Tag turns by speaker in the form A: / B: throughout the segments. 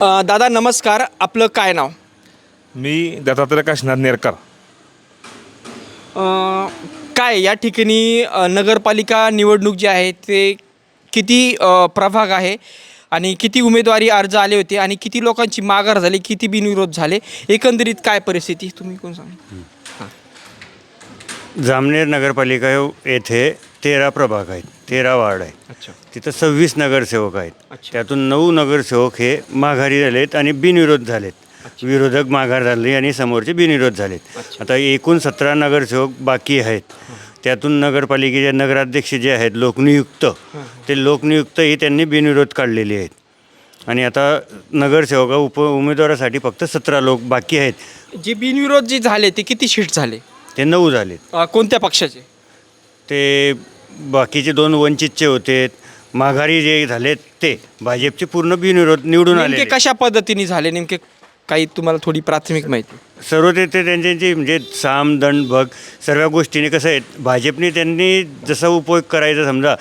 A: अ, दादा नमस्कार. आपलं काय नाव?
B: मी दत्तात्रय काशीनाथ नेरकर.
A: अ, काय या ठिकाणी अ, नगरपालिका निवडणूक जी आहे ते किती अ, प्रभाग आहे आणि किती उमेदवारी अर्ज आले होते आणि किती लोकांची माघार झाली किती बिनविरोध झाले एकंदरीत काय परिस्थिती? तुम्ही कोण सांगा?
C: जामनेर नगरपालिका येथे तेरा प्रभाग आहेत तेरा वार्ड आहे
A: अच्छा.
C: तिथं सव्वीस नगरसेवक आहेत. त्यातून नऊ नगरसेवक हे माघारी झालेत आणि बिनविरोध झालेत. विरोधक माघार झाले आणि समोरचे बिनविरोध झालेत. आता एकूण सतरा नगरसेवक बाकी आहेत. त्यातून नगरपालिकेचे नगराध्यक्ष जे आहेत लोकनियुक्त ते लोकनियुक्त ही त्यांनी बिनविरोध काढलेली आहेत. आणि आता नगरसेवका उप उमेदवारासाठी फक्त सतरा लोक बाकी आहेत.
A: जे बिनविरोध जे झाले ते किती शीट झाले?
C: ते नऊ झालेत.
A: अ, कोणत्या पक्षाचे?
C: ते बाकीचे दोन वंचितचे होते. माघारी जे झालेत ते भाजपचे पूर्ण बिनविरोध निवडून
A: नेमके
C: आले
A: कशा पद्धतीने झाले? नेमके काही तुम्हाला थोडी प्राथमिक माहिती.
C: सर्व ते ते त्यांचे म्हणजे साम दंड भग सर्व गोष्टीने कसं आहे भाजपने त्यांनी जसा उपयोग करायचा समजा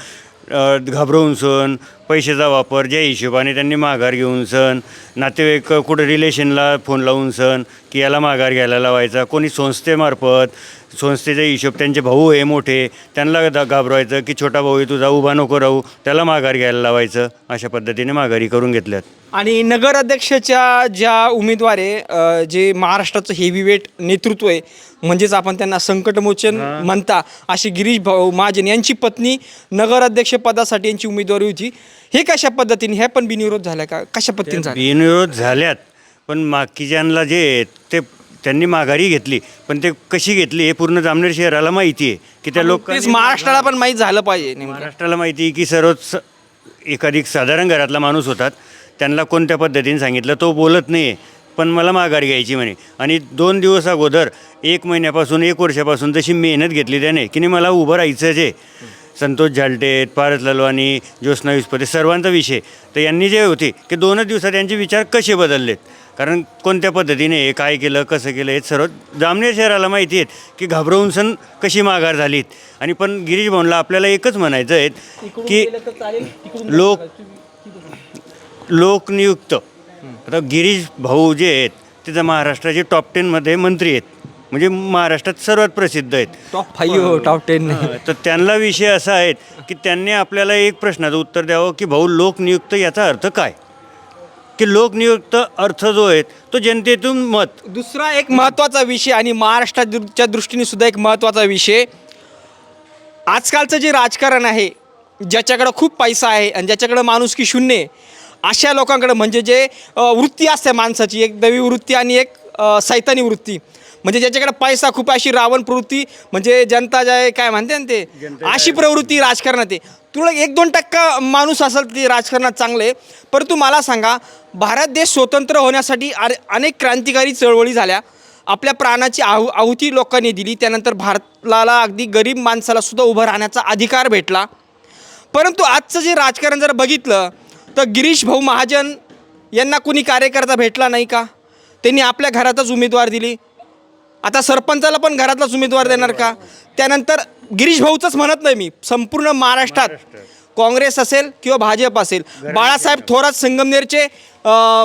C: घाबरवून सण पैशाचा वापर ज्या हिशोबाने त्यांनी माघार घेऊन सण नातेवाईक कुठं रिलेशनला फोन लावून सण की याला माघार घ्यायला लावायचा कोणी संस्थेमार्फत संस्थेचा हिशोब त्यांचे भाऊ आहे मोठे त्यांना दा- घाबरवायचं की छोटा भाऊ आहे तुझा उभा नको राहू त्याला माघार घ्यायला लावायचं अशा पद्धतीने माघारी करून घेतल्यात.
A: आणि नगराध्यक्षाच्या ज्या उमेदवार आहे अ, जे महाराष्ट्राचं हेवीवेट नेतृत्व आहे म्हणजेच आपण त्यांना संकटमोचन म्हणता अशी गिरीश भाऊ महाजन यांची पत्नी नगराध्यक्ष पदासाठी यांची उमेदवारी होती. हे कशा पद्धतीने हे पण बिनविरोध झाला का? कशा पद्धतीने झालं
C: बिनविरोध झाल्यात पण बाकीच्यांना जे ते त्यांनी माघारी घेतली. पण ते कशी घेतली हे पूर्ण जामनेर शहराला माहिती आहे. की त्या
A: तेच
C: लोकांनी
A: महाराष्ट्राला पण माहीत झालं पाहिजे नेमकं.
C: महाराष्ट्राला माहिती आहे की सर्वच एखादी साधारण घरातला माणूस होतात. त्यांना कोणत्या पद्धतीने सांगितलं तो बोलत नाही आहे पण मला माघार घ्यायची म्हणे. आणि दोन दिवस अगोदर एक महिन्यापासून एक वर्षापासून जशी मेहनत घेतली त्याने. की नाही मला उभं राहायचं जे संतोष झालटे पारस ललवानी ज्योत्स्ना विस्पते सर्वांचा विषय. तर यांनी जे होते की दोनच दिवसात यांचे विचार कसे बदललेत? कारण कोणत्या पद्धतीने हे काय केलं कसं केलं हे सर्व जामनेर शहराला माहिती आहेत की घाबरवून सण कशी माघार झालीत. आणि पण गिरीश भाऊनला आपल्याला एकच म्हणायचं आहे की लोक लोकनियुक्त. आता गिरीश भाऊ जे आहेत ते तर महाराष्ट्राचे टॉप टेनमध्ये मंत्री आहेत. म्हणजे महाराष्ट्रात सर्वात प्रसिद्ध आहेत.
A: टॉप फाईव्ह टॉप टेन
C: तर त्यांना विषय असा आहे की त्यांनी आपल्याला एक प्रश्नाचं उत्तर द्यावं की भाऊ लोकनियुक्त याचा अर्थ काय? की लोकनियुक्त अर्थ जो आहे तो जनतेतून मत.
A: दुसरा एक महत्त्वाचा विषय आणि महाराष्ट्राच्या दृष्टीने सुद्धा एक महत्त्वाचा विषय. आजकालचं जे राजकारण आहे ज्याच्याकडं खूप पैसा आहे आणि ज्याच्याकडं माणुसकी शून्य आहे अशा लोकांकडं म्हणजे जे वृत्ती असते माणसाची एक दैवी वृत्ती आणि एक सैतानी वृत्ती. म्हणजे ज्याच्याकडे पैसा खूप अशी रावण प्रवृत्ती म्हणजे जनता जे काय म्हणते ना ते अशी प्रवृत्ती राजकारणात आहे. तुला एक दोन टक्का माणूस असेल ते राजकारणात चांगलं परंतु मला सांगा भारत देश स्वतंत्र होण्यासाठी अरे अनेक क्रांतिकारी चळवळी झाल्या. आपल्या प्राणाची आहु आहुती लोकांनी दिली त्यानंतर भारताला अगदी गरीब माणसाला सुद्धा उभं राहण्याचा अधिकार भेटला. परंतु आजचं जे राजकारण जर बघितलं तर गिरीश भाऊ महाजन यांना कुणी कार्यकर्ता भेटला नाही का? त्यांनी आपल्या घरातच उमेदवार दिली. आता सरपंचाला पण घरातलाच उमेदवार देणार का? त्यानंतर गिरीश भाऊचंच म्हणत नाही मी. संपूर्ण महाराष्ट्रात काँग्रेस असेल किंवा भाजप असेल. बाळासाहेब थोरात संगमनेरचे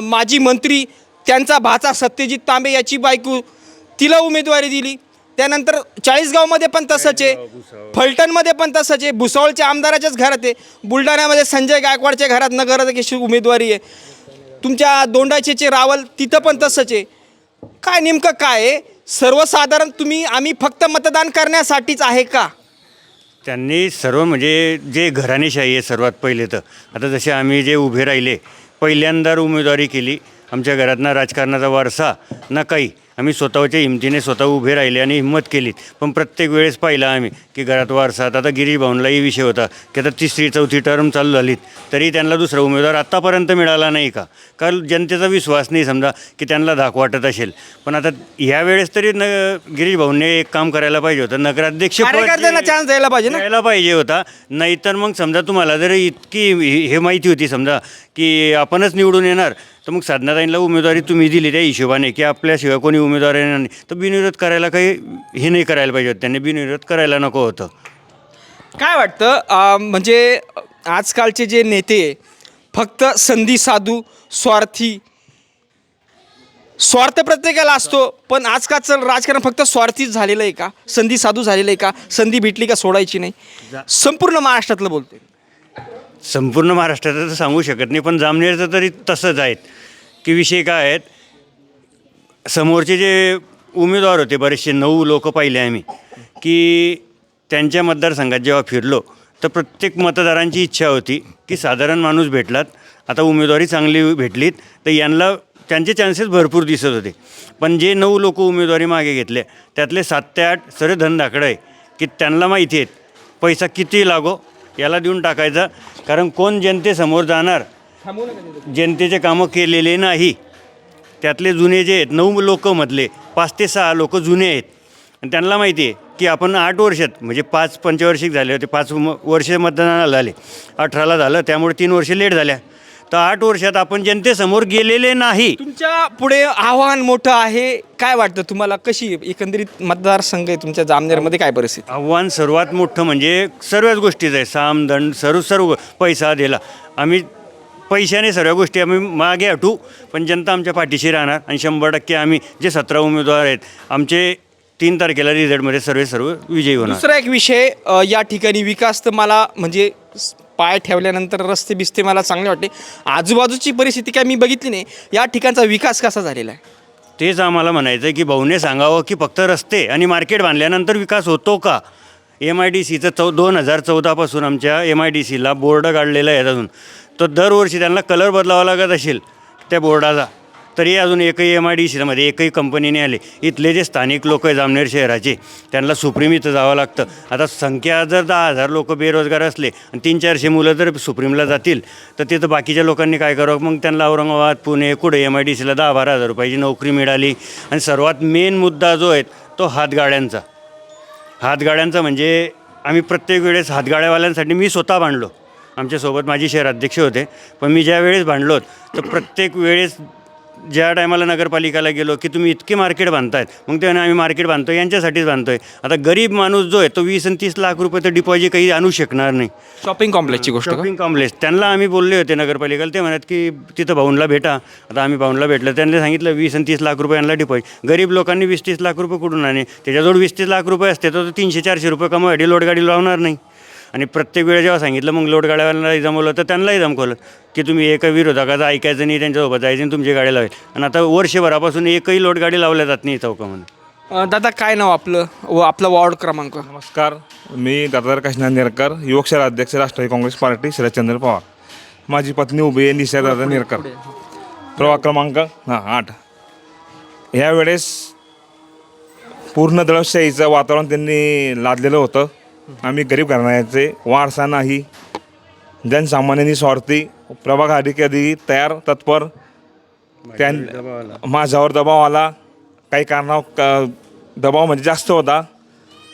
A: माजी मंत्री त्यांचा भाचा सत्यजित तांबे याची बायको तिला उमेदवारी दिली. त्यानंतर चाळीसगावमध्ये पण तसंच आहे. फलटणमध्ये पण तसंच आहे. भुसावळच्या आमदाराच्याच घरात आहे. बुलढाण्यामध्ये संजय गायकवाडच्या घरात नगराध्यक्षाची उमेदवारी आहे. तुमच्या दोंडाचेचे रावल तिथं पण तसंच आहे. काय नेमकं काय आहे? सर्वसाधारण तुम्ही आम्ही फक्त मतदान करण्यासाठीच आहे का?
C: त्यांनी सर्व म्हणजे जे घराणेशाही आहे सर्वात पहिले तर. आता जसे आम्ही जे उभे राहिले पहिल्यांदा उमेदवारी केली आमच्या घरातनं राजकारणाचा वारसा ना काही. आम्ही स्वतःच्या हिमतीने स्वतः उभे राहिले आणि हिंमत केली पण प्रत्येक वेळेस पाहिलं आम्ही की घरात वारसात आता गिरीश भाऊंलाही विषय होता की आता तिसरी चौथी टर्म चालू झालीत. तरी त्यांना दुसरा उमेदवार आत्तापर्यंत मिळाला नाही का? कारण जनतेचा विश्वास नाही समजा की त्यांना धाक वाटत असेल. पण आता ह्या वेळेस तरी न गिरीश भाऊंनी एक काम करायला पाहिजे होतं. नगराध्यक्ष
A: चान्स द्यायला पाहिजे ना?
C: द्यायला पाहिजे होता. नाहीतर मग समजा तुम्हाला जर इतकी हे माहिती होती समजा की आपणच निवडून येणार. तर मग साधनाताईंना उमेदवारी तुम्ही दिली त्या हिशोबाने की आपल्याशिवाय कोणी उमेदवार येणार नाही. तर बिनविरोध करायला काही हे नाही करायला पाहिजे होतं त्यांनी बिनविरोध करायला नको होतं.
A: काय वाटतं? अं, म्हणजे आजकालचे जे नेते फक्त संधी साधू स्वार्थी स्वार्थ प्रत्येकाला असतो पण आजकालचं राजकारण फक्त स्वार्थीच झालेलं आहे का? संधी साधू झालेलं आहे का? संधी भेटली का सोडायची नाही? संपूर्ण महाराष्ट्रातलं बोलते
C: संपूर्ण महाराष्ट्राचं तर सांगू शकत नाही पण जामनेरचं तरी तसंच आहेत. की विषय काय आहेत? समोरचे जे उमेदवार होते बरेचसे नऊ लोक पाहिले आम्ही की त्यांच्या मतदारसंघात जेव्हा फिरलो तर प्रत्येक मतदारांची इच्छा होती की साधारण माणूस भेटलात आता उमेदवारी चांगली भेटलीत तर यांना त्यांचे चान्सेस भरपूर दिसत होते. पण जे नऊ लोक उमेदवारी मागे घेतले त्यातले सात ते आठ सरे धनदाकडं आहे की त्यांना माहिती आहेत पैसा किती लागो याला देऊन टाकायचा. कारण कोण जनतेसमोर जाणार? जनतेचे कामं केलेले नाही. त्यातले जुने जे आहेत नऊ लोक मधले पाच ते सहा लोक जुने आहेत. आणि त्यांना माहिती आहे की आपण आठ वर्षात म्हणजे पाच पंचवार्षिक झाले होते पाच म वर्ष मतदानाला झाले अठराला झालं त्यामुळे तीन वर्ष लेट झाल्या. तर आठ वर्षात आपण जनतेसमोर गेलेले नाही.
A: तुमच्यापुढे आव्हान मोठं आहे काय वाटतं तुम्हाला? कशी एकंदरीत मतदारसंघ आहे तुमच्या जामनेरमध्ये काय परिस्थिती?
C: आव्हान सर्वात मोठं म्हणजे सर्वच गोष्टीचं आहे. साम दंड सर्व सर्व पैसा दिला. आम्ही पैशाने सर्व गोष्टी आम्ही मागे हटू पण जनता आमच्या पाठीशी राहणार आणि शंभर टक्के आम्ही जे सतरा उमेदवार आहेत आमचे तीन तारखेला रिझल्टमध्ये सर्व सर्व विजयी होणार.
A: दुसरा एक विषय अ, या ठिकाणी विकास तर मला म्हणजे स- पाय ठेवल्यानंतर रस्ते बिस्ते मला चांगले वाटते आजूबाजूची परिस्थिती काय मी बघितली नाही. या ठिकाणचा विकास कसा झालेला आहे?
C: तेच आम्हाला म्हणायचं आहे की भाऊने सांगावं की फक्त रस्ते आणि मार्केट बांधल्यानंतर विकास होतो का? एम आय डी सीचं चौ दोन हजार चौदापासून आमच्या एम आय डी सीला बोर्ड काढलेला आहे अजून. तर दरवर्षी त्यांना कलर बदलावा लागत असेल त्या बोर्डाचा. तरी अजून एकही एम आय डी सीमध्ये एकही कंपनीने आले. इथले जे स्थानिक लोक आहे जामनेर शहराचे त्यांना सुप्रीम इथं जावं लागतं. आता संख्या जर दहा हजार लोक बेरोजगार असले आणि तीन चारशे मुलं जर सुप्रीमला जातील तर तिथं बाकीच्या लोकांनी काय करावं? मग त्यांना औरंगाबाद पुणे कुठे एम आय डी सीला दहा बारा हजार रुपयाची नोकरी मिळाली. आणि सर्वात मेन मुद्दा जो आहे तो हातगाड्यांचा. हातगाड्यांचा म्हणजे आम्ही प्रत्येक वेळेस हातगाड्यावाल्यांसाठी मी स्वतः बांधलो आमच्यासोबत माझी शहराध्यक्ष होते. पण मी ज्या वेळेस बांधलोत तर प्रत्येक वेळेस ज्या टायमाला नगरपालिकेला गेलो की तुम्ही इतके मार्केट बांधतायत. मग ते आम्ही मार्केट बांधतो यांच्यासाठीच बांधतो आहे आता गरीब माणूस जो आहे तो वीस आणि तीस लाख रुपये तर डिपॉझिट काही आणू शकणार नाही.
A: शॉपिंग कॉम्प्लेक्सची गोष्ट?
C: शॉपिंग कॉम्प्लेक्स त्यांना आम्ही बोलले होते नगरपालिकेला. ते म्हणत की तिथं भाऊंला भेटा. आता आम्ही भाऊंला भेटलं. त्यांनी सांगितलं वीस आणि तीस लाख रुपये यांना डिपॉझिट. गरीब लोकांनी वीस तीस लाख रुपये कुठून आणे त्याच्याजवळ वीस तीस लाख रुपये असते तर तीनशे चारशे रुपये कमावायसाठी लोडगाडी लावणार नाही. आणि प्रत्येक वेळेस जेव्हा सांगितलं मग लोडगाड्यावाल्यांनाही जमवलं तर त्यांनाही जमकवलं की तुम्ही एका विरोधकाचं ऐकायचं नाही त्यांच्यासोबत जायचं आणि तुमची गाडी लावायची. आणि आता वर्षभरापासून एकही लोडगाडी लावल्या जात नाही चौकामध्ये
A: अ, दादा काय नाव आपलं? व आपला वॉर्ड क्रमांक?
B: नमस्कार. मी दादार काशीनाथ नेरकर युवक शहर अध्यक्ष राष्ट्रवादी काँग्रेस पार्टी शरदचंद्र पवार. माझी पत्नी उभी आहे निशा दादा नेरकर. प्रवाह क्रमांक हां आठ. ह्यावेळेस पूर्ण दळशाहीचं वातावरण त्यांनी लादलेलं होतं. आम्ही गरीब घराण्याचे वारसा नाही. जनसामान्यांनी स्वार्थी प्रभाग अधिकारी तयार तत्पर त्यां माझ्यावर दबाव आला. काही कारणावर क दबाव म्हणजे जास्त होता.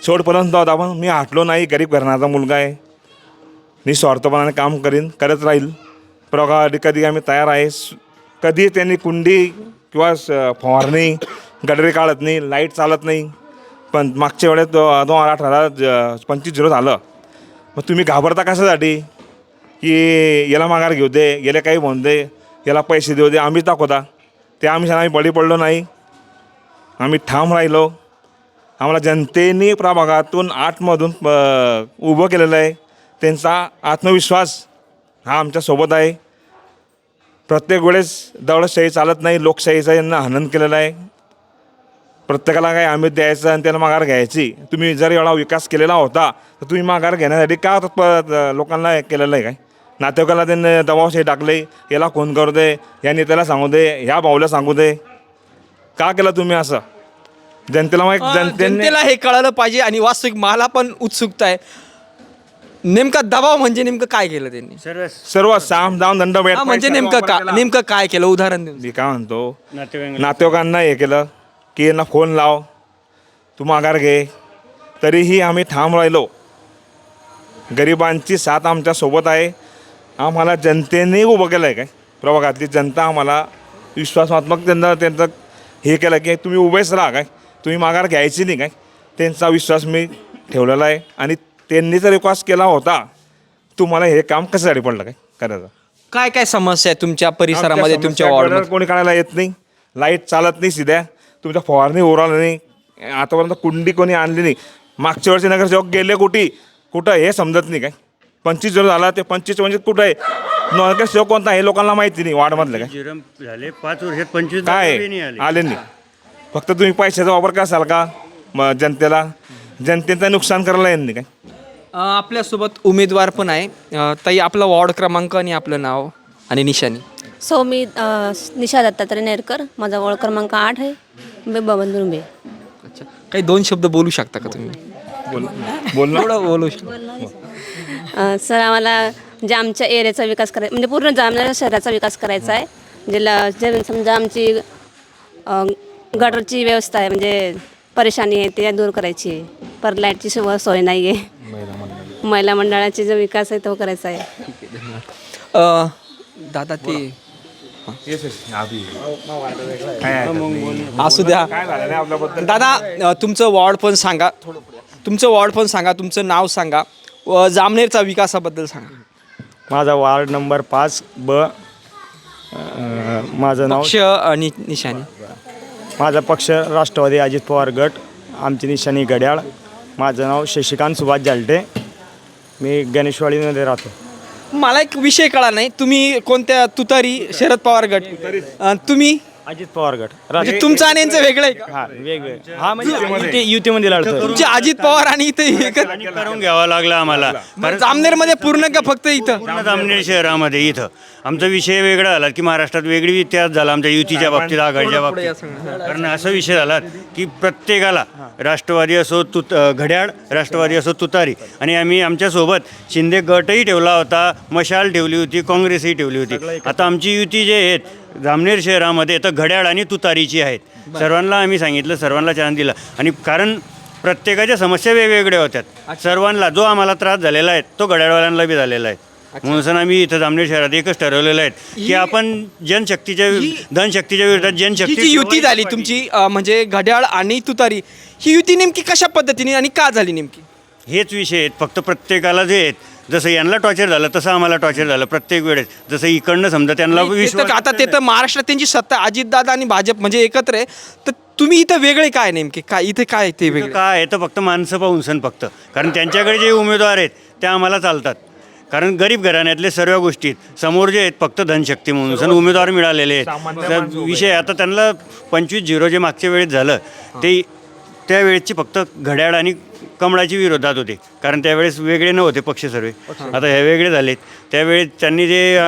B: शेवटपर्यंत होता पण मी हटलो नाही. गरीब घराण्याचा मुलगा आहे. निस्वार्थपणाने काम करीन करत राहील. प्रभाग अधिकारी आम्ही तयार आहे. कधी त्यांनी कुंडी किंवा फवारणी गडरे काढत नाही लाइट चालत नाही. पण मागच्या वेळेस दो दोन हजार अठराला ज- पंचवीस झिरो झालं. मग तुम्ही घाबरता कशासाठी? की याला माघार घेऊ दे याला काही म्हणू दे याला पैसे देऊ दे आम्हीच दाखवता. ते आम्ही आम्ही बळी पडलो नाही. आम्ही ठाम राहिलो. आम्हाला जनतेने प्रभागातून आतमधून उभं केलेलं आहे. त्यांचा आत्मविश्वास हा आमच्यासोबत आहे. प्रत्येक वेळेस दौलतशाही चालत नाही लोकशाहीचा यांना हनन केलेला आहे. प्रत्येकाला काय आम्ही द्यायचं आणि त्याला माघार घ्यायची. तुम्ही जर एवढा विकास केलेला होता तर तुम्ही माघार घेण्यासाठी का तत्पर अ, लोकांना हे केलेलं आहे काय? नातेवाईकाला त्यांनी दबावशाही टाकले याला फोन करू दे या नेत्याला सांगू दे ह्या भाऊला सांगू दे. का केलं तुम्ही असं? जनतेला माहीत
A: जनतेला हे कळालं पाहिजे आणि वास्तविक मला पण उत्सुकता आहे. नेमका दबाव म्हणजे नेमकं काय केलं त्यांनी?
C: सर्व
B: सर्व साम दाम दंड भेट
A: म्हणजे नेमकं का नेमकं काय केलं? उदाहरण देऊन.
B: मी काय म्हणतो
C: नातेवाईक
B: नातेवाईकांना हे केलं. की यांना फोन लाव. तू माघार घे. तरीही आम्ही ठाम राहिलो. गरिबांची साथ आमच्यासोबत आहे. आम्हाला जनतेने उभं केलं आहे काय? प्रभागातली जनता आम्हाला विश्वासात्मक त्यांना त्यांचं हे केलं की तुम्ही उभेच राहा काय? तुम्ही माघार घ्यायची नाही काय? त्यांचा विश्वास मी ठेवलेला आहे. आणि त्यांनी जर रिक्वेस्ट केला होता तुम्हाला हे काम कशासाठी पडलं काय? करायचं.
A: काय काय समस्या आहे तुमच्या परिसरामध्ये तुमच्या
B: गटर कोणी काढायला येत नाही. लाइट चालत नाही सिध्या. तुमच्या फवारणी ओराला नाही. आतापर्यंत कुंडी कोणी आणली नाही. मागच्या वर्षी नगरसेवक गेले कुठे? कुठं हे समजत नाही काय. पंचवीस जण झाला ते पंचवीस म्हणजे कुठं आहे? नगरसेवक कोणता हे लोकांना माहिती नाही वार्डमधलं काय.
C: जिरम झाले पाच वर्षात पंचवीस
B: काय?
C: आले.
B: नाही. फक्त तुम्ही पैशाचा वापर कराल का? म जनतेला. जनतेचं नुकसान करायला येईल नाही काय.
A: अ, आपल्यासोबत उमेदवार पण आहे. अ, ताई आपला वॉर्ड क्रमांक आणि आपलं नाव आणि निशाणी.
D: सो मी निशा दत्तात्रय नेरकर माझा वॉर्ड क्रमांक आठ आहे. बे बबन बे
A: अच्छा. काही दोन शब्द बोलू शकता का तुम्ही?
B: बोल बोल ना
A: थोडं बोलू शकता
D: अ, सर आम्हाला म्हणजे आमच्या एरियाचा विकास करायचा म्हणजे पूर्ण जामनेर शहराचा विकास करायचा आहे. म्हणजे समजा आमची गटरची व्यवस्था आहे म्हणजे परेशानी आहे ते दूर करायची आहे. पर लाईटची सोय सोय नाही आहे. महिला मंडळाची. जो विकास आहे तो करायचा आहे.
A: दादा ते
B: येस येस. काय?
A: असू द्या.
B: काय झालं नाही आपल्याबद्दल?
A: दादा अ, तुमचं वॉर्ड पण सांगा. तुमचं वॉर्ड पण सांगा तुमचं नाव सांगा. व जामनेरचा विकासाबद्दल सांगा.
E: माझा वार्ड नंबर पाच ब अं, माझं नाव
A: पक्ष आणि निशाणी.
E: माझा पक्ष राष्ट्रवादी अजित पवार गट आमची निशाणी घड्याळ. माझं नाव शशिकांत सुभाष जालटे. मी गणेशवाडीमध्ये राहतो.
A: मला एक विषय कळा नाही. तुम्ही कोणत्या तुतारी शरद पवार गट? तुम्ही?
E: अजित पवार गट.
A: म्हणजे तुमचं आणि यांचं वेगळं आहे का?
E: हा वेगवेगळे हा म्हणजे युती- युतीमध्ये लढतो
A: तुमचे अजित पवार आणि इथे
C: आणि करून घ्यावा लागला आम्हाला. कारण
A: जामनेरमध्ये पूर्ण का फक्त इथं?
C: पूर्ण जामनेर शहरामध्ये इथं. आमचा विषय वेगळा आला की महाराष्ट्रात वेगळी इतिहास झाला आमच्या युतीच्या बाबतीत आघाडीच्या बाबतीत. कारण असा विषय झाला की प्रत्येकाला राष्ट्रवादी असो तुत घड्याळ राष्ट्रवादी असो तुतारी. आणि आम्ही आमच्यासोबत शिंदे गटही ठेवला होता मशाल ठेवली होती काँग्रेसही ठेवली होती. आता आमची युती जे आहेत जामनेर शहरामध्ये तर घड्याळ आणि तुतारीची आहेत. सर्वांना आम्ही सांगितलं सर्वांना चान्स दिला. आणि कारण प्रत्येकाच्या समस्या वेगवेगळ्या होत्या. सर्वांना जो आम्हाला त्रास झालेला आहे तो घड्याळवाल्यांना बी झालेला आहे. म्हणून आम्ही इथं जामनेर शहरात एकच ठरवलेलं आहे की आपण जनशक्तीच्या धनशक्तीच्या विरोधात जनशक्ती
A: जी युती झाली तुमची अ, म्हणजे घड्याळ आणि तुतारी ही युती नेमकी कशा पद्धतीने आणि का झाली नेमकी?
C: हेच विषय आहेत. फक्त प्रत्येकाला जे आहेत जसं यांना टॉर्चर झालं तसं आम्हाला टॉर्चर झालं प्रत्येक वेळेस. जसं इकडनं समजा त्यांना
A: ते तर-
C: विश्वास
A: आता ते तर महाराष्ट्रात त्यांची सत्ता अजितदादा आणि भाजप म्हणजे एकत्र आहे. तर तुम्ही इथं वेगळे काय नेमके? काय इथे काय ते वेगळे?
C: काय आहे? तर फक्त माणसं पाहून सण फक्त. कारण त्यांच्याकडे जे उमेदवार आहेत ते आम्हाला चालतात. कारण गरीब घराण्यातले सर्व गोष्टी समोर जे आहेत फक्त धनशक्ती म्हणून. सण उमेदवार मिळालेले आहेत. तर विषय आता त्यांना पंचवीस झिरो जे मागच्या वेळेस झालं ते त्यावेळेसची फक्त घड्याळ आणि कमळाची विरोधात होते. कारण त्यावेळेस वेगळे नव्हते पक्ष सर्व. आता हे वेगळे झालेत. त्यावेळेस त्यांनी जे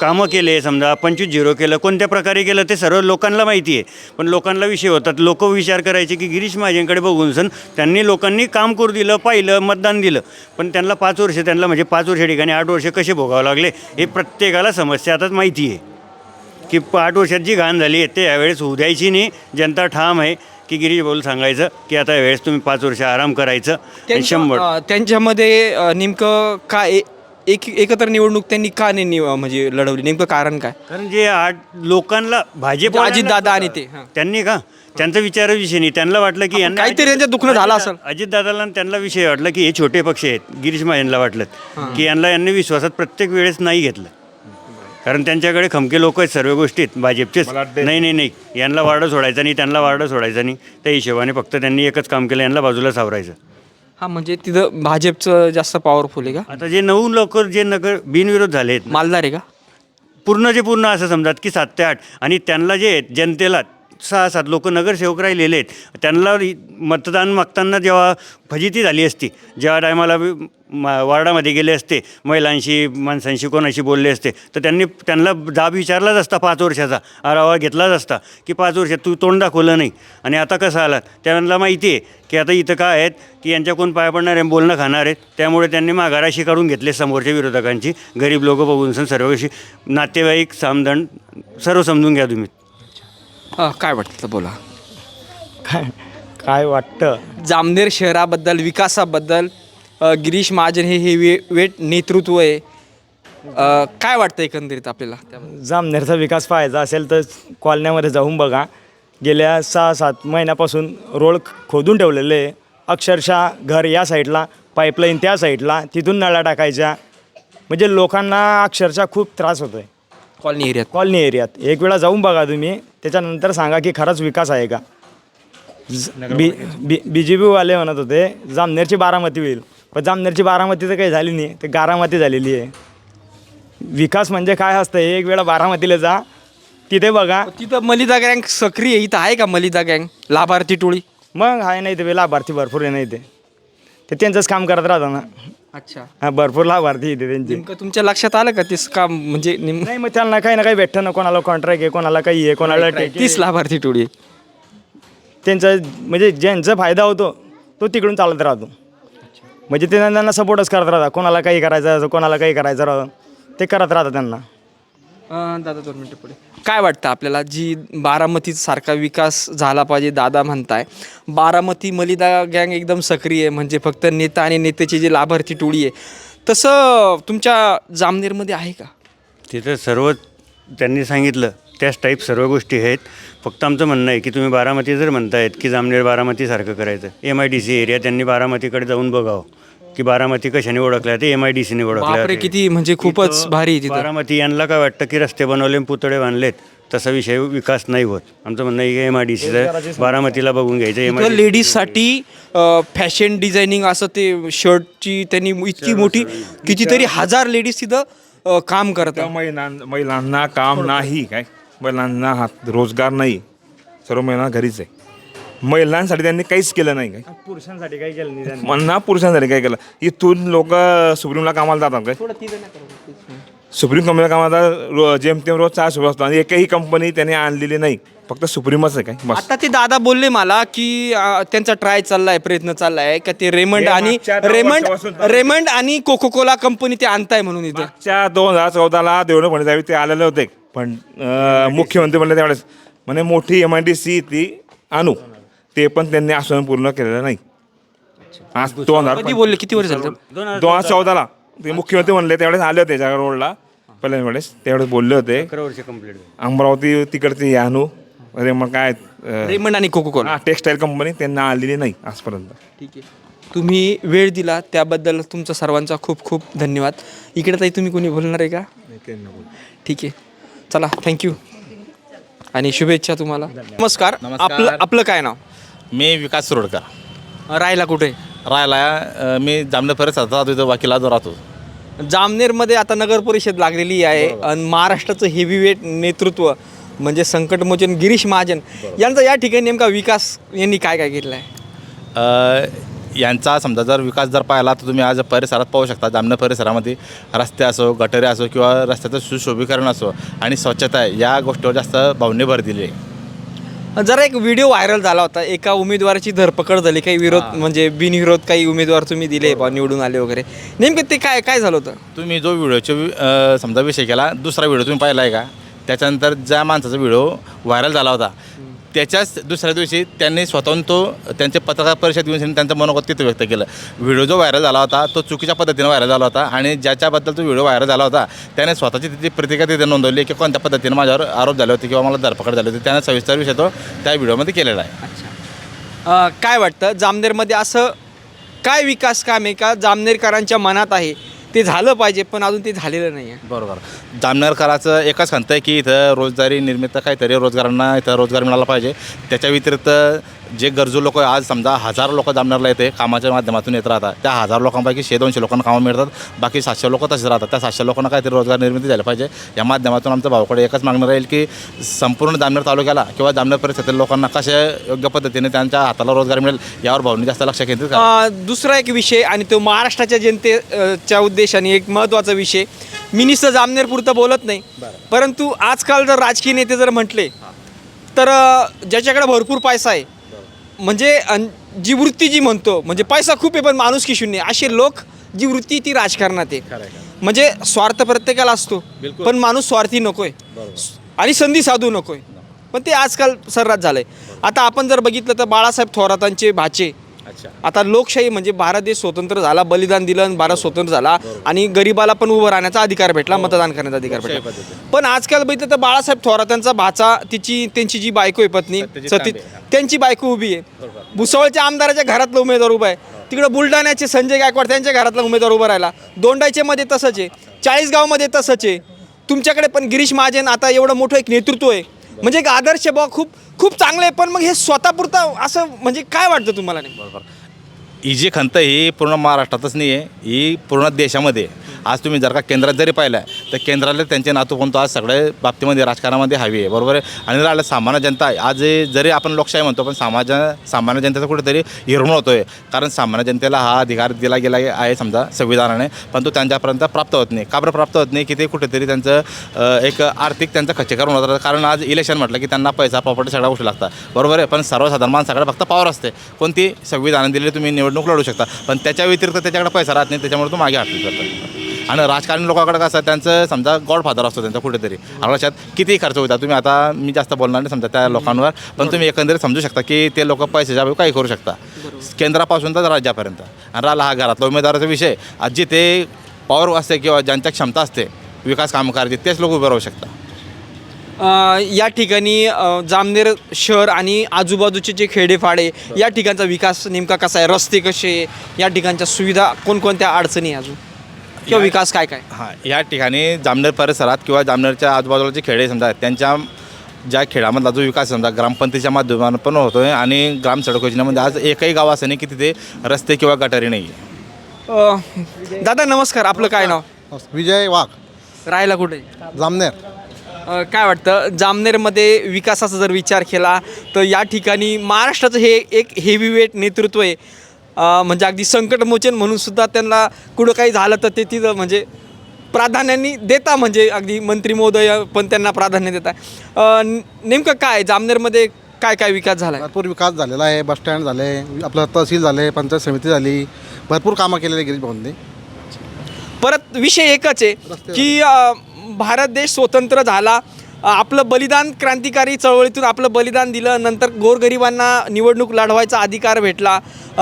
C: कामं केले समजा पंचवीस झिरो केलं कोणत्या प्रकारे केलं ते सर्व लोकांना माहिती आहे. पण लोकांना विषय होतात. लोक विचार करायचे की गिरीश महाजनकडे बघून सण त्यांनी लोकांनी काम करू दिलं पाहिलं मतदान दिलं. पण त्यांना पाच वर्ष त्यांना म्हणजे पाच वर्ष ठिकाणी आठ वर्ष कसे भोगावं लागले हे प्रत्येकाला समस्या आताच माहिती आहे. की आठ वर्षात जी घाण झाली आहे ते यावेळेस होऊ द्यायची नाही. जनता ठाम आहे की गिरीश भाऊ सांगायचं की आता यावेळेस तुम्ही पाच वर्ष आराम करायचं शंभर
A: त्यांच्यामध्ये नेमकं काय एक एकत्र निवडणूक त्यांनी का नाही निव- म्हणजे लढवली? नेमकं कारण काय?
C: कारण जे आठ लोकांना भाजप
A: अजितदादा आणि ते, हां.
C: त्यांनी का? त्यांचा विचार विषय नाही. त्यांना वाटलं की यांना
A: काहीतरी त्यांच्या दुखणं झालं असेल.
C: अजितदादाला आणि त्यांना विषय वाटला की हे छोटे पक्ष आहेत. गिरीश महाजनला वाटलं की यांना यांनी विश्वासात प्रत्येक वेळेस नाही घेतलं. कारण त्यांच्याकडे खमके लोक आहेत सर्व गोष्टीत भाजपचेच. नाही नाही नाही. यांना वार्ड सोडायचं नाही त्यांना वार्ड सोडायचं नाही. त्या हिशोबाने फक्त त्यांनी एकच काम केलं यांना बाजूला सावरायचं.
A: हा म्हणजे तिथं भाजपचं जास्त पॉवरफुल आहे का?
C: आता जे नऊ लोक जे नगर बिनविरोध झाले आहेत
A: मालदार आहे का?
C: पूर्ण जे पूर्ण असं समजात की सात ते आठ आणि त्यांना जे आहेत जनतेला सहा सात लोक नगरसेवक राहिलेले आहेत. त्यांना मतदान मागताना जेव्हा फजिती झाली असती जेव्हा टायमाला वार्डामध्ये गेले असते महिलांशी माणसांशी कोणाशी बोलले असते तर त्यांनी त्यांना जाब विचारलाच असता पाच वर्षाचा आरावा घेतलाच असता की पाच वर्षात तू तोंड दाखवलं नाही. आणि आता कसं आलात? त्यांना माहिती आहे की आता इथं काय आहेत की यांच्या कोण पाया पडणार आहे बोलणं खाणार आहेत. त्यामुळे त्यांनी माघाराशी काढून घेतले समोरच्या विरोधकांची. गरीब लोक बघून सण सर्व कशी नातेवाईक सामदण सर्व समजून घ्या तुम्ही.
A: काय वाटतं बोला.
E: काय काय वाटतं?
A: जामनेर शहराबद्दल विकासाबद्दल अ, गिरीश महाजन हे हे वे वेट नेतृत्व आहे. अ, काय वाटतं एकंदरीत आपल्याला?
E: जामनेरचा विकास पाहायचा असेल तर कॉलन्यामध्ये जाऊन बघा. गेल्या सहा सात महिन्यापासून रोड खोदून ठेवलेले आहे. अक्षरशः घर या साईडला पाईपलाईन त्या साईडला तिथून नळा टाकायच्या. म्हणजे लोकांना अक्षरशः खूप त्रास होतो आहे
A: कॉलनी एरियात.
E: कॉलनी एरियात. एक वेळा जाऊन बघा तुम्ही. त्याच्यानंतर सांगा की खरंच विकास आहे का? ज- बी बी बी जे पीवाले म्हणत होते जामनेरची बारामती होईल. पण जामनेरची बारामती तर काही झाली नाही ते गारामती झालेली आहे. विकास म्हणजे काय असतं एक वेळा बारामतीला जा तिथे बघा.
A: तिथं मलिदा गँग सक्रिय आहे. इथं आहे का मलिदा गँग? लाभार्थी टोळी.
E: मग आहे नाही ते लाभार्थी भरपूर आहे नाही ते ते त्यांचंच काम करत राहतात ना.
A: अच्छा.
E: हा भरपूर लाभार्थी येते त्यांचे.
A: नेमकं तुमच्या लक्षात आलं का तेच काम म्हणजे नेम-
E: नाही मग त्यांना काही ना काही भेटतं ना कोणाला कॉन्ट्रॅक्ट आहे कोणाला काही आहे कोणाला
A: तीस लाभार्थी टोळी आहे.
E: त्यांचा म्हणजे ज्यांचा फायदा होतो तो तिकडून चालत राहतो. म्हणजे ते त्यांना सपोर्टच करत राहतात. कोणाला काही करायचं असं कोणाला काही करायचं राहतं ते करत राहतात त्यांना.
A: अं, दादा दोन मिनटं पुढे. काय वाटतं आपल्याला? जी बारामती सारखा विकास झाला पाहिजे दादा म्हणताय. बारामती मलिदा गँग एकदम सक्रिय आहे म्हणजे फक्त नेता आणि नेत्याची जी लाभार्थी टोळी आहे. तसं तुमच्या जामनेरमध्ये आहे का?
C: तिथं सर्व त्यांनी सांगितलं त्याच टाईप सर्व गोष्टी आहेत. फक्त आमचं म्हणणं आहे की तुम्ही बारामती जर म्हणतायत की जामनेर बारामतीसारखं करायचं M I D C area त्यांनी बारामतीकडे जाऊन बघावं. की बारामती कशाने ओळखल्या? ते एम आय डी सीने ओळखल्या
A: बापरे. किती म्हणजे खूपच भारी आहे तिथं.
C: बारामती यांना काय वाटतं की रस्ते बनवले आणि पुतळे बांधलेत? तसा विषय विकास नाही होत. आमचं म्हणणं आहे की एम आय डी सीचं बारामतीला बघून घ्यायचं एम
A: तिथं लेडीजसाठी फॅशन डिझायनिंग असं ते शर्टची त्यांनी इतकी मोठी कितीतरी हजार लेडीज तिथं अं, काम
B: त्या
A: करतात
B: महिलां महिलांना काम नाही काय? महिलांना हात रोजगार नाही. सर्व महिला घरीच आहे. महिलांसाठी त्यांनी काहीच केलं नाही काय?
E: पुरुषांसाठी काही केलं नाही त्यांनी.
B: म्हणा पुरुषांसाठी काय केलं? इथून लोक सुप्रीमला कामाला जातात काय? सुप्रीम कंपनीला कामाला रो जेमतेम रोज चार सुरू असतो आणि एकही कंपनी त्याने आणलेली नाही. फक्त सुप्रीमच आहे काय? बस.
A: आता ते दादा बोलले मला की अं, त्यांचा ट्राय चाललाय प्रयत्न चाललाय का ते रेमंड
B: हे
A: आणि
B: मागच्या दहा
A: रेमंड
B: वर्षापासून.
A: रेमंड आणि कोको कोला कंपनी ते आणताय म्हणून इथं.
B: मागच्या दोन हजार चौदाला देवेंद्र फडणवीस ते आलेले होते. पण अं, मुख्यमंत्री म्हणले त्यावेळेस म्हणे मोठी एम आय डी सी ती आणू. ते पण त्यांनी आश्वासन पूर्ण केलेलं नाही. आज दोन हजार
A: कधी बोलले? किती वर्ष झालं?
C: दोन हजार
B: चौदाला. ते मुख्यमंत्री म्हणले त्यावेळेस आले होते जागा रोडला पहिल्या वेळेस त्यावेळेस बोलले होते.
C: अकरा वर्ष कंप्लीट
B: अमरावती तिकडची आणू अरे मग काय
A: रेमंड आणि कोको कोला
B: टेक्सटाईल कंपनी त्यांना आलेली नाही आजपर्यंत.
A: ठीक आहे. तुम्ही वेळ दिला त्याबद्दल तुमचा सर्वांचा खूप खूप धन्यवाद. इकडे ताई तुम्ही कोणी बोलणार आहे का? ठीक आहे. चला थँक्यू आणि शुभेच्छा तुम्हाला. नमस्कार. आपलं आपलं काय नाव?
F: मी विकास सुरोडकर
A: राहायला कुठे?
F: राहायला अ, मी जामनेर परिसरात राहतो इथं वकिलात राहतो.
A: जामनेरमध्ये आता नगर परिषद लागलेली आहे आणि महाराष्ट्राचं हेवीवेट नेतृत्व म्हणजे संकटमोचन गिरीश महाजन यांचा या ठिकाणी नेमका विकास यांनी काय काय केलेला आहे?
F: अ, यांचा समजा जर विकास जर पाहिला तर तुम्ही आज परिसरात पाहू शकता जामनेर परिसरामध्ये रस्ते असो गटारे असो किंवा रस्त्याचं सुशोभीकरण असो आणि स्वच्छता या गोष्टीवर जास्त भावने भर दिली आहे.
A: जरा एक व्हिडिओ व्हायरल झाला होता. एका उमेदवाराची धरपकड झाली. काही विरोध म्हणजे बिनविरोध काही उमेदवार तुम्ही दिले बा निवडून आले वगैरे. नेमकं ते काय काय झालं होतं?
F: तुम्ही जो व्हिडिओचे समजा विषय केला दुसरा व्हिडिओ तुम्ही पाहिला आहे का? त्याच्यानंतर ज्या माणसाचा व्हिडिओ व्हायरल झाला होता त्याच्याच दुसऱ्या दिवशी त्यांनी स्वतःहून तो त्यांचे पत्रकार परिषद घेऊन त्यांचं मनोगत व्यक्त केलं. व्हिडिओ जो व्हायरल झाला होता तो चुकीच्या पद्धतीनं व्हायरल झाला होता आणि ज्याच्याबद्दल तो व्हिडिओ व्हायरल झाला होता त्याने स्वतःची तिथे प्रतिक्रिया तिथे नोंदवली की कोणत्या पद्धतीनं माझ्यावर आरोप झाले होते किंवा मला धरपकड झाली होती त्याने सविस्तर विषय तो त्या व्हिडिओमध्ये केलेला आहे.
A: काय वाटतं? जामनेरमध्ये असं काय विकास काम आहे का? जामनेरकरांच्या मनात आहे? ते झालं पाहिजे पण अजून ते झालेलं नाही आहे
F: बरोबर जामनगरकराचं एकच खंत आहे की इथं रोजगारी निर्मित काहीतरी रोजगारांना इथं रोजगार मिळाला पाहिजे. त्याच्या व्यतिरिक्त जे गरजू लोक आज समजा हजार लोक जामनेरला येते कामाच्या माध्यमातून येत राहतात. त्या हजार लोकांपैकी शे दोनशे लोकांना कामं मिळतात. बाकी सातशे लोक तसेच राहतात. त्या सातशे लोकांना काहीतरी रोजगार निर्मिती झाली पाहिजे. या माध्यमातून आमच्या भावाकडे एकच मागणं राहील की संपूर्ण जामनेर तालुक्याला किंवा जामनेर परिसरातील लोकांना कशा योग्य पद्धतीने त्यांच्या हाताला रोजगार मिळेल यावर भावनी जास्त लक्ष केंद्रित
A: दुसरा एक विषय आणि तो महाराष्ट्राच्या जनतेच्या उद्देशाने एक महत्त्वाचा विषय. मी नुसतं जामनेरपुरतं बोलत नाही. परंतु आजकाल जर राजकीय नेते जर म्हटले तर ज्याच्याकडे भरपूर पैसा आहे म्हणजे अन- जी वृत्ती जी म्हणतो म्हणजे पैसा खूप आहे पण माणूस की शून्य असे लोक जी वृत्ती ती राजकारणात आहे. म्हणजे स्वार्थ प्रत्येकाला असतो पण माणूस स्वार्थी नकोय. आणि संधी साधू नकोय. पण ते आजकाल सर्रास झालंय. आता आपण जर बघितलं तर बाळासाहेब थोरातांचे भाचे आता लोकशाही म्हणजे भारत देश स्वतंत्र झाला बलिदान दिलं आणि भारत स्वतंत्र झाला आणि गरिबाला पण उभं राहण्याचा अधिकार भेटला मतदान करण्याचा अधिकार भेटला. पण आजकाल बघितलं तर बाळासाहेब थोरातांचा भाचा तिची त्यांची जी बायको आहे पत्नी सती त्यांची बायको उभी आहे. भुसावळच्या आमदाराच्या घरातला उमेदवार उभा आहे. तिकडे बुलढाण्याचे संजय गायकवाड त्यांच्या घरातला उमेदवार उभा राहिला. दोंडाईचे मध्ये तसंच आहे. चाळीसगावमध्ये तसंच आहे. तुमच्याकडे पण गिरीश महाजन आता एवढं मोठं एक नेतृत्व आहे. म्हणजे एक आदर्श बा खूप खूप चांगलं आहे पण मग हे स्वतःपुरतं असं म्हणजे काय वाटतं तुम्हाला नाही
F: ही जी खंत ही पूर्ण महाराष्ट्रातच नाही आहे ही पूर्ण देशामध्ये आहे. आज तुम्ही जर का केंद्रात जरी पाहिलं तर केंद्राला त्यांचे नातू कोणतो आज सगळ्या बाबतीमध्ये राजकारणामध्ये हवी आहे. बरोबर आहे? आणि राहिलं सामान्य जनता आहे. आज जरी आपण लोकशाही म्हणतो पण समाज सामान्य जनतेचा कुठेतरी हिरवण होतो आहे कारण सामान्य जनतेला हा अधिकार दिला गेला आहे समजा संविधानाने. पण तो त्यांच्यापर्यंत प्राप्त होत नाही. का बरं प्राप्त होत नाही? की ते कुठेतरी त्यांचं अ, एक आर्थिक त्यांचं खच्चीकरण होत राहतं. कारण आज इलेक्शन म्हटलं की त्यांना पैसा प्रॉपर्टी सगळ्या गोष्टी लागतात. बरोबर आहे? पण सर्वसाधारण माणसाकडे फक्त पॉवर असते. कोणती संविधान दिली तुम्ही निवडणूक लढू शकता पण त्याच्या व्यतिरिक्त त्याच्याकडे पैसा राहत नाही त्याच्यामुळे तो मागे हटू करतात आणि राजकारणी लोकांकडे कसं त्यांचं समजा गॉडफादर असतो त्यांचा कुठेतरी. आणि लक्षात किती खर्च होता तुम्ही आता मी जास्त बोलणार नाही समजा त्या लोकांवर पण तुम्ही एकंदरीत समजू शकता की ते लोक पैशाच्या अभावी काही करू शकता. केंद्रापासून तर राज्यापर्यंत. आणि राहिला हा घरातला उमेदवाराचा विषय. आज जिथे पॉवर असते किंवा ज्यांच्या क्षमता असते विकास कामं करायची तेच लोक उभे राहू शकतात.
A: या ठिकाणी जामनेर शहर आणि आजूबाजूचे जे खेडेफाडे या ठिकाणचा विकास नेमका कसा आहे? रस्ते कसे? या ठिकाणच्या सुविधा कोणकोणत्या अडचणी अजून? किंवा विकास काय काय?
F: हां या ठिकाणी जामनेर परिसरात किंवा जामनेरच्या आजूबाजूला जे खेडे समजा त्यांच्या ज्या खेळामधला जो विकास समजा ग्रामपंचायतीच्या माध्यमातून पण होतो आहे आणि ग्राम सडक योजनेमध्ये आज एकही गाव असं नाही की तिथे रस्ते किंवा गटारी नाही
A: दादा नमस्कार. आपलं काय नाव?
G: विजय वाघ.
A: राहायला कुठे?
G: जामनेर.
A: काय वाटतं? जामनेरमध्ये विकासाचा जर विचार केला तर या ठिकाणी महाराष्ट्राचं हे एक हेवी वेट नेतृत्व आहे. म्हणजे अगदी संकटमोचन म्हणून सुद्धा त्यांना कुठं काही झालं तर ते तिथं म्हणजे प्राधान्याने देता म्हणजे अगदी मंत्री महोदय पण त्यांना प्राधान्य देता. नेमकं काय? जामनेरमध्ये काय काय विकास झाला आहे
G: भरपूर विकास झालेला आहे. बसस्टँड झाले आपलं तहसील झाले पंचायत समिती झाली. भरपूर कामं केलेली गिरीश भाऊंनी
A: परत विषय एकच आहे की भारत देश स्वतंत्र झाला. आपलं बलिदान क्रांतिकारी चळवळीतून आपलं बलिदान दिलं. नंतर गोरगरिबांना निवडणूक लढवायचा अधिकार भेटला.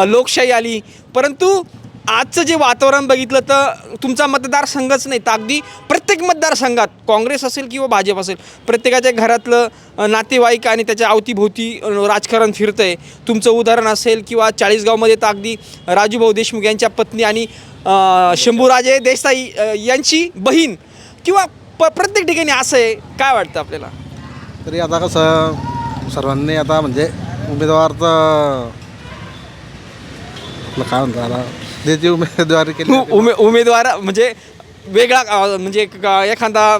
A: लोकशाही आली. परंतु आजचं जे वातावरण बघितलं तर तुमचा मतदारसंघच नाही. तर अगदी प्रत्येक मतदारसंघात काँग्रेस असेल किंवा भाजप असेल प्रत्येकाच्या घरातलं नातेवाईक आणि त्याच्या अवतीभोवती राजकारण फिरतं आहे तुमचं उदाहरण असेल किंवा चाळीसगावमध्ये तर अगदी राजूभाऊ देशमुख यांच्या पत्नी आणि शंभूराजे देसाई यांची बहीण किंवा प प्रत्येक ठिकाणी असं आहे. काय वाटतं आपल्याला?
G: तरी आता कसं सर्वांनी आता म्हणजे उमेदवार तर आपलं काय म्हणतात आता त्याची उमेदवारी केली
A: उ- उमे उमेदवार म्हणजे वेगळा अ, म्हणजे एखादा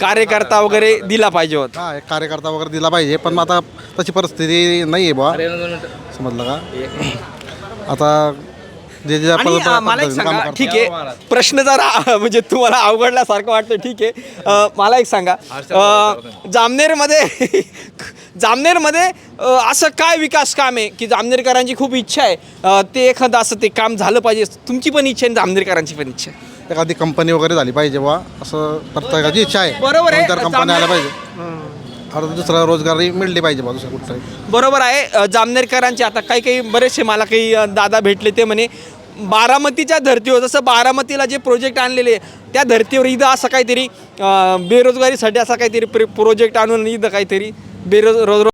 A: कार्यकर्ता वगैरे दिला पाहिजे होता.
G: हा एक कार्यकर्ता वगैरे दिला पाहिजे पण मग आता तशी परिस्थिती नाही आहे बा समजलं का? आता जे जे
A: आणि
G: पद-
A: अ, मला एक सांगा
G: कामं
A: ठीक आहे. प्रश्न जरा अ, म्हणजे तुम्हाला अवघडल्यासारखं वाटतं ठीक आहे. अ, मला एक सांगा. अ, जामनेरमध्ये जामनेरमध्ये अ, असं काय विकास काम आहे? की जामनेरकरांची खूप इच्छा आहे. अ, ते एखादं असं ते काम झालं पाहिजे. तुमची पण इच्छा आहे आणि जामनेरकरांची पण इच्छा आहे.
G: एखादी कंपनी वगैरे झाली पाहिजे बा असं प्रत्येकाची इच्छा आहे.
A: बरोबर आहे.
G: कंपन्या आल्या पाहिजे. आता दुसरा रोजगारही मिळली पाहिजे बा दुसरं
A: बरोबर आहे. अ, जामनेरकरांचे आता काही काही बरेचसे मला काही अ, दादा भेटले ते म्हणे बारामतीच्या धर्तीवर जसं बारामतीला जे प्रोजेक्ट आणलेले त्या धर्तीवर इथं असं काहीतरी अ, बेरोजगारीसाठी असा काहीतरी प्रोजेक्ट आणून इथं काहीतरी बेरोज रोज